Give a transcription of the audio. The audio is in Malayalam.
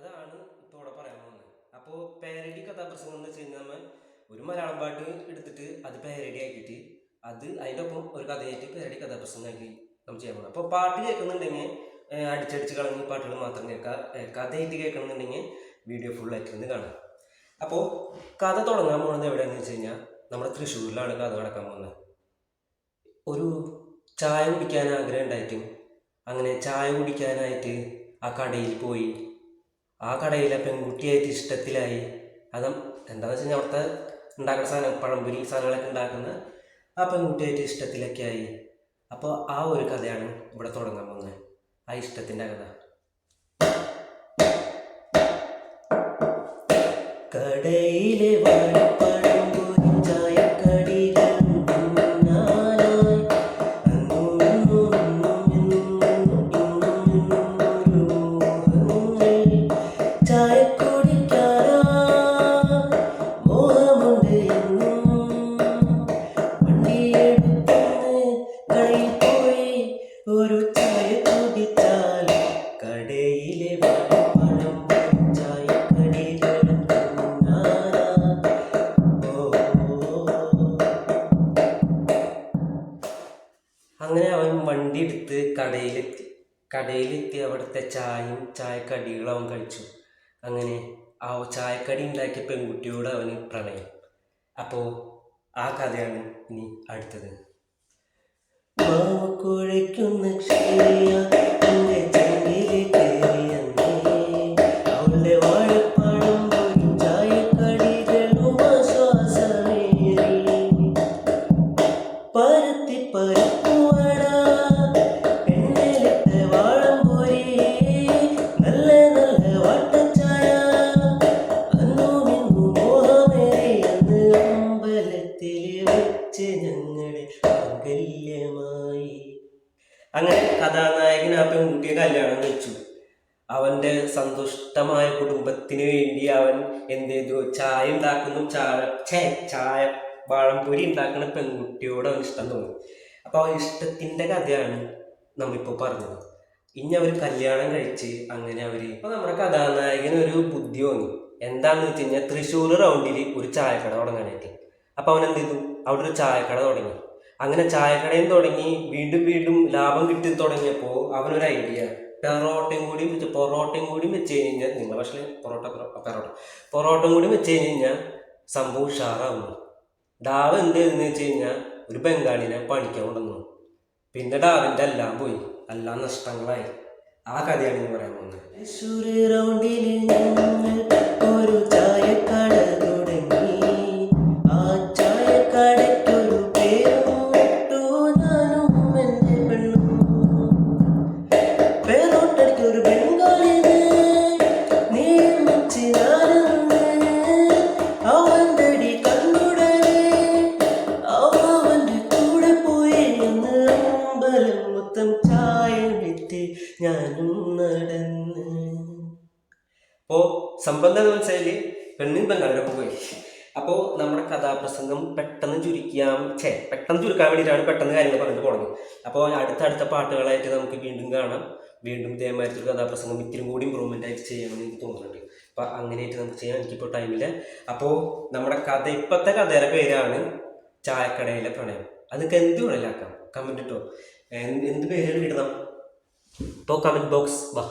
അതാണ് ഇപ്പോൾ ഇവിടെ പറയാൻ പോകുന്നത്. അപ്പോൾ പാരഡി കഥാപ്രസംഗം എന്ന് വെച്ച് കഴിഞ്ഞാൽ നമ്മൾ ഒരു മലയാളം പാട്ട് എടുത്തിട്ട് അത് പാരഡി ആക്കിയിട്ട് അത് അതിന്റെ ഒപ്പം ഒരു കഥയായിട്ട് പാരഡി കഥാപ്രസംഗമാക്കി നമ്മൾ ചെയ്യാൻ പോകുന്നത്. അപ്പോൾ പാട്ട് കേൾക്കുന്നുണ്ടെങ്കിൽ അടിച്ചടിച്ച് കളഞ്ഞ് പാട്ടുകൾ മാത്രം കേൾക്കുക ഏഹ്, കഥയായിട്ട് കേൾക്കണമെന്നുണ്ടെങ്കിൽ വീഡിയോ ഫുള്ളായിട്ട് നിന്ന് കാണാം. അപ്പോൾ കഥ തുടങ്ങാൻ പോകുന്നത് എവിടെയാണെന്ന് വെച്ച് കഴിഞ്ഞാൽ നമ്മുടെ തൃശ്ശൂരിലാണ് കഥ നടക്കാൻ പോകുന്നത്. ഒരു ചായ കുടിക്കാൻ ആഗ്രഹം ഉണ്ടായിട്ടും അങ്ങനെ ചായ കുടിക്കാനായിട്ട് ആ കടയിൽ പോയി ആ കടയിലെ പെൺകുട്ടിയായിട്ട് ഇഷ്ടത്തിലായി. അത് എന്താണെന്ന് വെച്ച് കഴിഞ്ഞാൽ അവിടുത്തെ ഉണ്ടാക്കുന്ന സാധനം പഴംപൊരി സാധനങ്ങളൊക്കെ ഉണ്ടാക്കുന്ന ആ പെൺകുട്ടിയായിട്ട് ഇഷ്ടത്തിലൊക്കെ ആയി അപ്പോൾ ആ ഒരു കഥയാണ് ഇവിടെ തുടങ്ങാൻ പോകുന്നത്. ആ ഇഷ്ടത്തിന്റെ കഥ. കടയിലെ വാഴപ്പഴം അങ്ങനെ അവൻ വണ്ടി എടുത്ത് കടയിലെത്തി. കടയിലെത്തി അവിടുത്തെ ചായയും ചായക്കടികളും അവൻ കഴിച്ചു. അങ്ങനെ ആ ചായക്കടി ഉണ്ടാക്കിയ പെൺകുട്ടിയോട് അവന് പ്രണയം. അപ്പോൾ ആ കഥയാണ് ഇനി അടുത്തത്. കുഴയ്ക്കുന്ന ക്ഷീയ വെച്ച് ഞങ്ങളുടെ മംഗല്യമായി അങ്ങനെ കഥാനായകൻ ആ പെൺകുട്ടിയെ കല്യാണം കഴിച്ചു. അവന്റെ സന്തുഷ്ടമായ കുടുംബത്തിന് വേണ്ടി അവൻ എന്ത് ചെയ്തു ചായ ഉണ്ടാക്കുന്നു. ചായ ഛേ ചായ വാഴംപൊരി ഉണ്ടാക്കുന്ന പെൺകുട്ടിയോട് അവൻ ഇഷ്ടം തോന്നി. അപ്പൊ ആ ഇഷ്ടത്തിന്റെ കഥയാണ് നമ്മിപ്പോ പറഞ്ഞത്. ഇനി അവർ കല്യാണം കഴിച്ച് അങ്ങനെ അവർ ഇപ്പൊ നമ്മുടെ കഥാനായകന് ഒരു ബുദ്ധി തോന്നി. എന്താണെന്ന് വെച്ച് കഴിഞ്ഞാൽ തൃശ്ശൂർ റൗണ്ടിൽ ഒരു ചായക്കട തുടങ്ങാനായിട്ട്. അപ്പൊ അവൻ എന്ത് ചെയ്തു അവിടെ ഒരു ചായക്കട തുടങ്ങി. അങ്ങനെ ചായക്കടയും തുടങ്ങി വീണ്ടും വീണ്ടും ലാഭം കിട്ടി തുടങ്ങിയപ്പോൾ അവനൊരു ഐഡിയ പെറോട്ടയും കൂടി വെച്ച് പൊറോട്ടയും കൂടി വെച്ച് കഴിഞ്ഞാൽ നിങ്ങൾ പക്ഷേ പൊറോട്ട പൊറോ- പെറോട്ട. പൊറോട്ടയും കൂടി വെച്ച് കഴിഞ്ഞാൽ സംഭവം ഉഷാറാവുന്നു. ഡാവ് എന്ത് ചെയ്തെന്ന് വെച്ച് കഴിഞ്ഞാൽ ഒരു ബംഗാളിനെ പണിക്കാൻ കൊണ്ടുവന്നു. പിന്നെ ഡാവിന്റെ എല്ലാം പോയി. എല്ലാം നഷ്ടങ്ങളായി. ആ കഥയാണ് ഞാൻ പറയാൻ പോകുന്നത്. അപ്പോൾ സംബന്ധം എന്ന് വെച്ചാൽ പെണ്ണും ബംഗാളിലൊക്കെ പോയി. അപ്പോൾ നമ്മുടെ കഥാപ്രസംഗം പെട്ടെന്ന് ചുരുക്കിയാം. ചേ പെട്ടെന്ന് ചുരുക്കാൻ വേണ്ടിയിട്ടാണ് പെട്ടെന്ന് കാര്യങ്ങൾ പറഞ്ഞിട്ട് പോകുന്നത് അപ്പോൾ അടുത്തടുത്ത പാട്ടുകളായിട്ട് നമുക്ക് വീണ്ടും കാണാം. വീണ്ടും ഇതേമാതിരി കഥാപ്രസംഗം ഇത്തിരി കൂടി ഇമ്പ്രൂവ്മെന്റ് ആയിട്ട് ചെയ്യണമെന്ന് എനിക്ക് തോന്നുന്നുണ്ട്. അപ്പോൾ അങ്ങനെയായിട്ട് നമുക്ക് ചെയ്യാം. എനിക്കിപ്പോൾ ടൈമില്ല അപ്പോൾ നമ്മുടെ കഥ ഇപ്പോഴത്തെ കഥയുടെ പേരാണ് ചായക്കടയിലെ പ്രണയം. അതൊക്കെ എന്ത് വേണമെങ്കിലാക്കാം കമന്റ് ഇട്ടോ. എന്ത് പേരാണ് ഇടണം. ഇപ്പോൾ കമന്റ് ബോക്സ് വാ.